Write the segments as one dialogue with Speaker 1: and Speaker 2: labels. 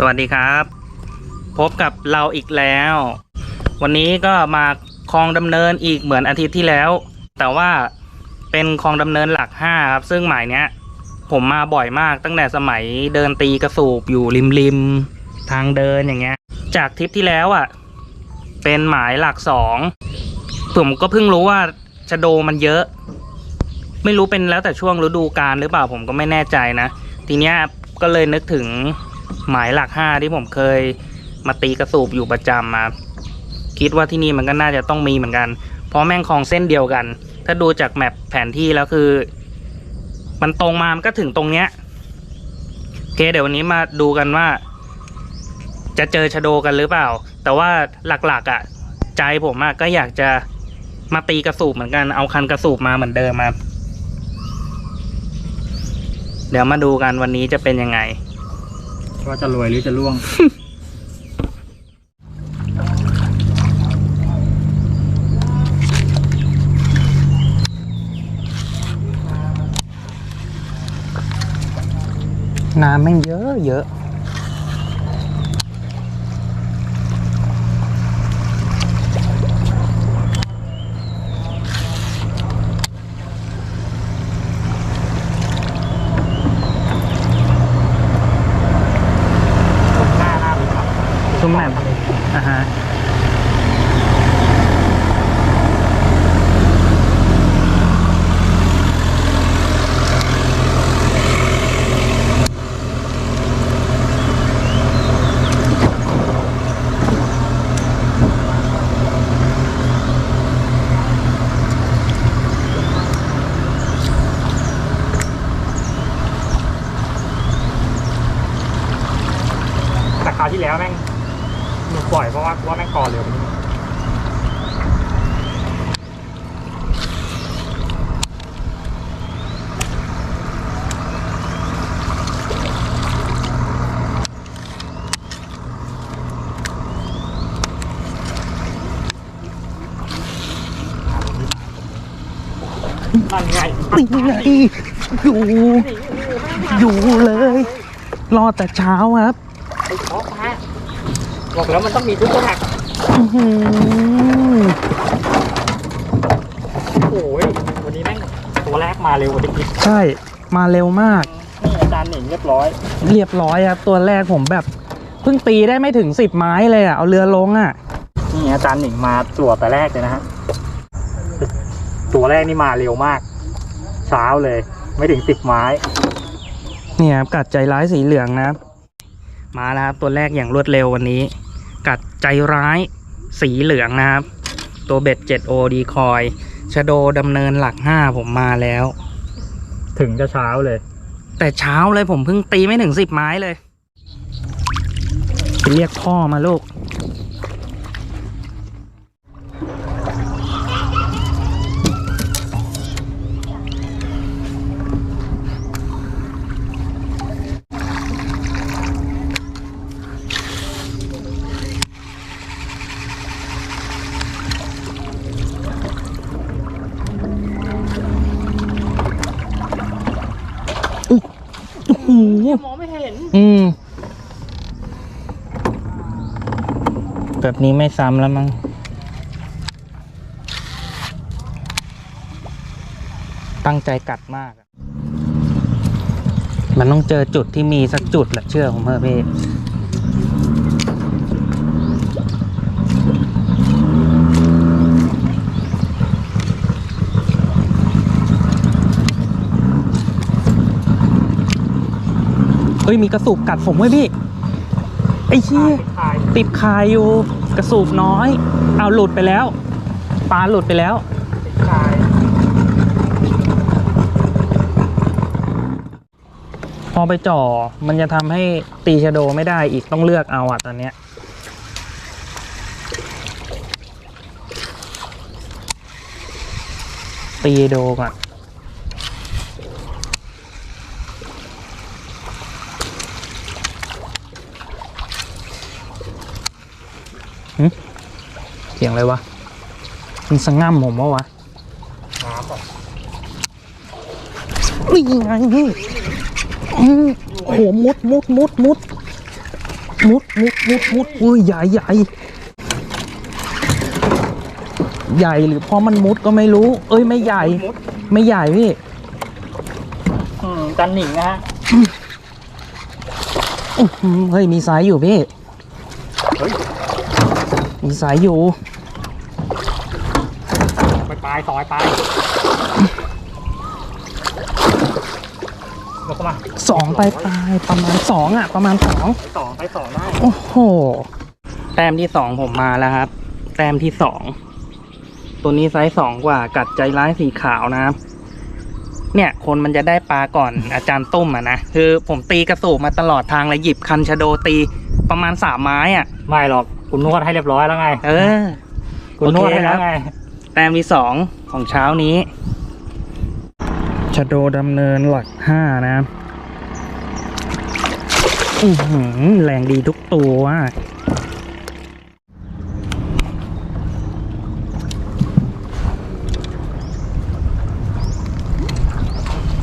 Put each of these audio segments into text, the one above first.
Speaker 1: สวัสดีครับ พบกับเราอีกแล้ว วันนี้ก็มาคลองดำเนินอีกเหมือนอาทิตย์ที่แล้ว แต่ว่าเป็นคลองดำเนินหลักห้าครับ ซึ่งหมายเนี้ย ผมมาบ่อยมากตั้งแต่สมัยเดินตีกระสูบอยู่ริมริมๆทางเดินอย่างเงี้ย จากทริปที่แล้วอะ เป็นหมายหลักสองผมก็เพิ่งรู้ว่าชะโดมันเยอะ ไม่รู้เป็นแล้วแต่ช่วงฤดูกาลหรือเปล่าผมก็ไม่แน่ใจนะ ทีเนี้ยก็เลยนึกถึง หมายหลักห้าที่ผมเคยมาตีกระสูบอยู่ประจำมา คิดว่าที่นี่มันก็น่าจะต้องมีเหมือนกัน เพราะแม่งคลองเส้นเดียวกัน ถ้าดูจากแมปแผนที่แล้วคือ มันตรงมามันก็ถึงตรงเนี้ยโอเคเดี๋ยววันนี้มาดูกันว่า จะเจอชะโดกันหรือเปล่า แต่ว่าหลักๆอะ ใจผมอะก็อยากจะมาตีกระสูบเหมือนกันเอาคันกระสูบมาเหมือนเดิมมาเดี๋ยวมาดูกันวันนี้จะเป็นยังไง
Speaker 2: ว่าจะรวยหรือจะร่วง
Speaker 1: น้ำแม่งเยอะเยอะ
Speaker 2: หน้าหน้าเลยครับ
Speaker 1: ซุ้มแหม่มอ่าฮะ
Speaker 2: แต่ คราวที่แล้วแม่งหนุปล่อยเพราะว่าว่าแม่งก่อเร็วกว่านี้นั่นไง
Speaker 1: นี่ไงอยู่ อยู่เลย รอแต่เช้าครับ
Speaker 2: ไอ้ท็อปฮะ บอกแล้วมันต้องมีทุกคนหัก
Speaker 1: อื้อหือ
Speaker 2: โอ้ยวันนี้แม่งตัวแรกมาเร็วกว่าที่คิด
Speaker 1: ใช่ มาเร็วมาก
Speaker 2: นี่อาจารย์หนึ่งเรียบร้อย
Speaker 1: เรียบร้อยครับตัวแรกผมแบบเพิ่งตีได้ไม่ถึงสิบไม้เลยอะ เอาเรือลงอะ
Speaker 2: นี่อาจารย์หนึ่งมาตัวแต่แรกเลยนะฮะตัวแรกนี่มาเร็วมาก เช้าเลย ไม่ถึงสิบไม้
Speaker 1: เนี่ยครับกัดใจร้ายสีเหลืองนะครับ มาแล้วครับ ตัวแรกอย่างรวดเร็ววันนี้ กัดใจร้ายสีเหลืองนะครับ ตัวเบ็ด 7O ดีคอยชโดดำเนินหลัก 5 ผมมาแล้ว
Speaker 2: ถึงจะเช้าเลย
Speaker 1: แต่เช้าเลยผมเพิ่งตีไม่ถึง10ไม้เลย เรียกพ่อมาลูก
Speaker 2: มองไม่เห็น
Speaker 1: อืม แบบนี้ไม่ซ้ำแล้วมั้งตั้งใจกัดมาก มันต้องเจอจุดที่มีสักจุดแหละเชื่อผมเถอพี่ ฮ้ยมีกระสูบกัดผมไว้ยพี่ไอ้ชี่ย
Speaker 2: ถ่าย
Speaker 1: ติดคายอยู่กระสูบน้อย เอาหลุดไปแล้วปลาหลุดไปแล้ว
Speaker 2: ถ่าย
Speaker 1: พอไปจ่อมันจะทำให้ตีชะโดไม่ได้อีกต้องเลือกเอาอะตอนเนี้ยตีโดก่อน เสียงอะไรวะ มันสะง่ำผมวะวะ
Speaker 2: น้ำแบบ
Speaker 1: นี่ไงนี่อืมโอ้โหมุดมุดมุดมุดมุดมุดมุดมุดอุ้ยใหญ่ใหญ่ใหญ่หรือเพราะมันมุดก็ไม่รู้ เอ้ยไม่ใหญ่
Speaker 2: มุด
Speaker 1: ไม่ใหญ่พี่
Speaker 2: อืมจันหนิงนะฮะ
Speaker 1: อื้อหือเฮ้ยมีสายอยู่พี่
Speaker 2: เฮ้ย
Speaker 1: มีสายอยู่
Speaker 2: ไปปลายซอยปลายยกเข้ามา
Speaker 1: สองไปปลายประมาณสองอะ ประมาณสอง
Speaker 2: ไปสองไปสองได้
Speaker 1: โอ้โห แต้มที่สองผมมาแล้วครับ แต้มที่สอง ตัวนี้ไซส์สองกว่า กัดใจร้ายสีขาวนะครับ เนี่ย คนมันจะได้ปลาก่อนอาจารย์ตุ้มอะนะ คือผมตีกระสูบมาตลอดทางเลยหยิบคันชะโดตีประมาณสามไม้อะ
Speaker 2: ไม่หรอก คุณนวดให้เรียบร้อยแล้วไง
Speaker 1: เออ
Speaker 2: คุณนวดให้แล้วไง
Speaker 1: แต้มที่สองของเช้านี้ชะโดดำเนินหลักห้านะครับอือหือแรงดีทุกตัว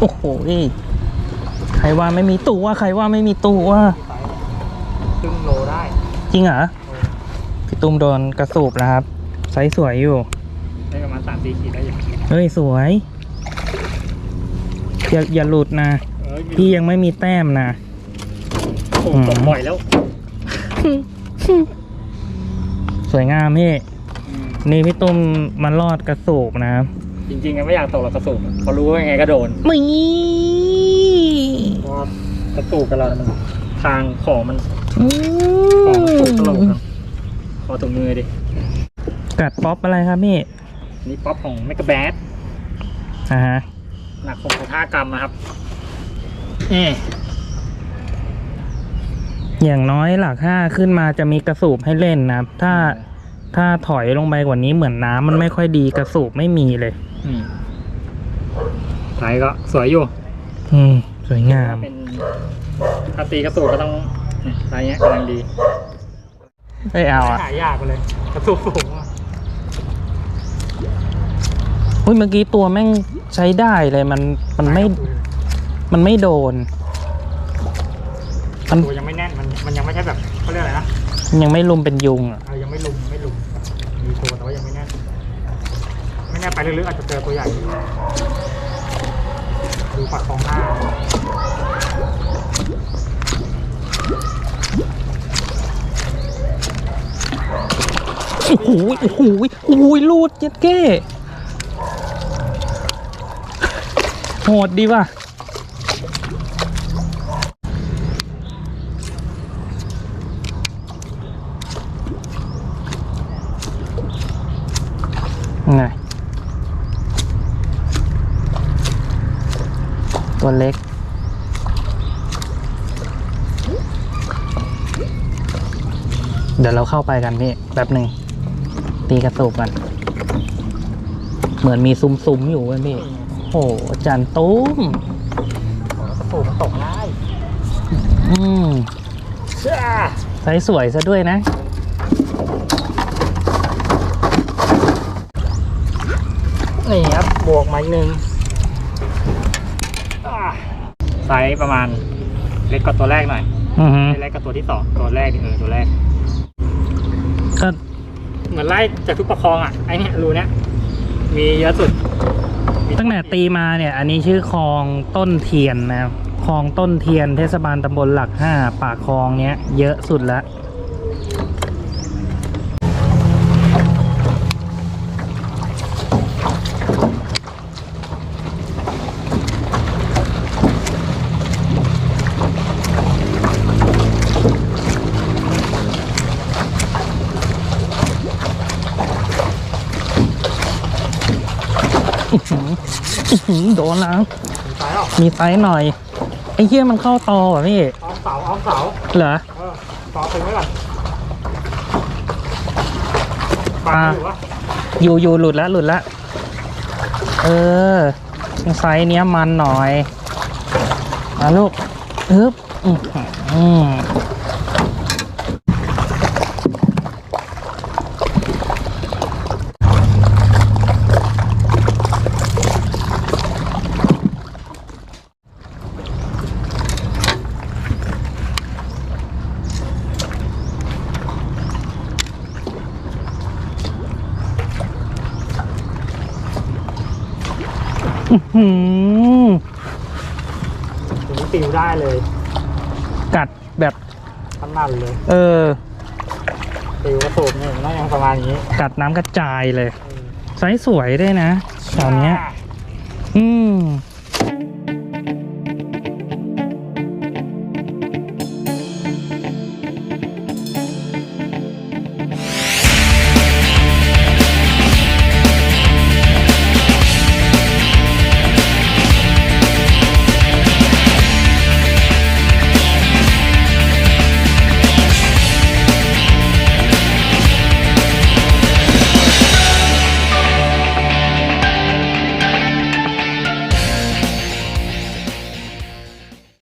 Speaker 1: โอ้โหนี่ใครว่าไม่มีตัว ใครว่าไม่มีตัว
Speaker 2: ครึ่งโลได้
Speaker 1: จริงเหรอพี่ ตุ้มโดนกระสูบแล้วครับไซส์สวยอยู่
Speaker 2: ได้ประมาณสามสี่ขีดได้อยู่
Speaker 1: เฮ้ยสวย อย่าอย่าหลุดนะ
Speaker 2: เออ
Speaker 1: พี่ยังไม่มีแต้มนะ
Speaker 2: โอ้ตกบ่อยแล้ว
Speaker 1: สวยงามพี่
Speaker 2: อืม
Speaker 1: นี่พี่ตุ้มมันรอดกระสูบนะครับ
Speaker 2: จริงๆไม่อยากตกหรอกกระสุนเขารู้ว่ายังไงก็โดน
Speaker 1: มี
Speaker 2: เพราะว่ากระสุนกับเรามันทางของมัน
Speaker 1: อื
Speaker 2: ของถูกตลก
Speaker 1: ม
Speaker 2: ครับข อถุงมือดิ
Speaker 1: กัดป๊อปอะไรครับพี่
Speaker 2: อันนี่ป๊อปของแมกกาแบด
Speaker 1: อ่าฮะ
Speaker 2: หนักหกห้ากรัมนะครับนี่
Speaker 1: อย่างน้อยหลักห้าขึ้นมาจะมีกระสูบให้เล่นนะครับ ถ้าถ้าถอยลงไปกว่านี้เหมือนน้ำมันไม่ค่อยดีกระสูบไม่มีเลย
Speaker 2: อืมไซส์ก็สวยอยู่
Speaker 1: อืม สวยงาม
Speaker 2: เป็นถ้าตีกระสุนก็ต้องเนี่ยไซส์เนี้ยกำลังดี
Speaker 1: เอ้ยเอาอะ
Speaker 2: หายากไปเลยกระสุนสูงอะ
Speaker 1: อุ้ยเมื่อกี้ตัวแม่งใช้ได้เลยมันมันไม่มันไม่โดน มัน
Speaker 2: ตัวยังไม่แน่นมันมันยังไม่ใช่แบบเขาเรียกอะไรนะ
Speaker 1: มันยังไม่ลุมเป็นยุงอะ
Speaker 2: เออยังไม่ลุมไม่ลุมมีตัวแต่ว่ายังไม่แน่นไม่แน่ไปลึกๆอาจจะเจอตัวใหญ่อยู่ดูฝักของหน้า
Speaker 1: โอ้โหโอ้โหโอ้โหลูดเจ็ดเก้โหดดีว่ะไงตัวเล็ก เดี๋ยวเราเข้าไปกันพี่แป๊บหนึ่งตีกระสูบกัน เหมือนมีซุ้มๆอยู่เว้ยพี่โอ้โหอาจารย์ตุ้ม
Speaker 2: กระสุนมันตกง่าย
Speaker 1: อืม
Speaker 2: เชื่อ
Speaker 1: ใช้สวยซะด้วยนะ
Speaker 2: นี่ครับ บวกมาอีกหนึ่งอ่าไซส์ประมาณเล็กกว่าตัวแรกหน่อย
Speaker 1: อือฮึ
Speaker 2: ไม่เล็กกว่าตัวที่สองตัวแรกดิเออตัวแรก
Speaker 1: ก็
Speaker 2: เหมือนไล่จากทุกประคองอะไอเนี้ยรูเนี้ยมีเยอะสุดมี
Speaker 1: ตั้งแต่ตีมาเนี่ย อันนี้ชื่อคลองต้นเทียนนะครับคลองต้นเทียนเทศบาลตำบลหลักห้าปากคลองเนี้ยเยอะสุดละ โดนแล้ว
Speaker 2: มีไซส์ออก
Speaker 1: มีไซส์หน่อย ไอ้เหี้ยมันเข้าตอว่ะพี่
Speaker 2: อ้อมเสาอ้อมเสา
Speaker 1: เหรอ
Speaker 2: เออต่อถึงไว้ก่อน
Speaker 1: อ่า
Speaker 2: ปากอยู่วะ
Speaker 1: อยู่อยู่หลุดแล้วหลุดแล้วเออไซส์เนี้ยมันหน่อยมาลูกอึ๊บอือ
Speaker 2: ถึงปิวได้เลย
Speaker 1: กัดแบบ
Speaker 2: ขนาดเลย
Speaker 1: เออ
Speaker 2: ปิวกระสูบเนี่ยมันต้องยังประมาณนี้
Speaker 1: กัดน้ำกระจายเลย
Speaker 2: เออ
Speaker 1: ไซส์สวยด้วยนะแถวเนี้ย อืม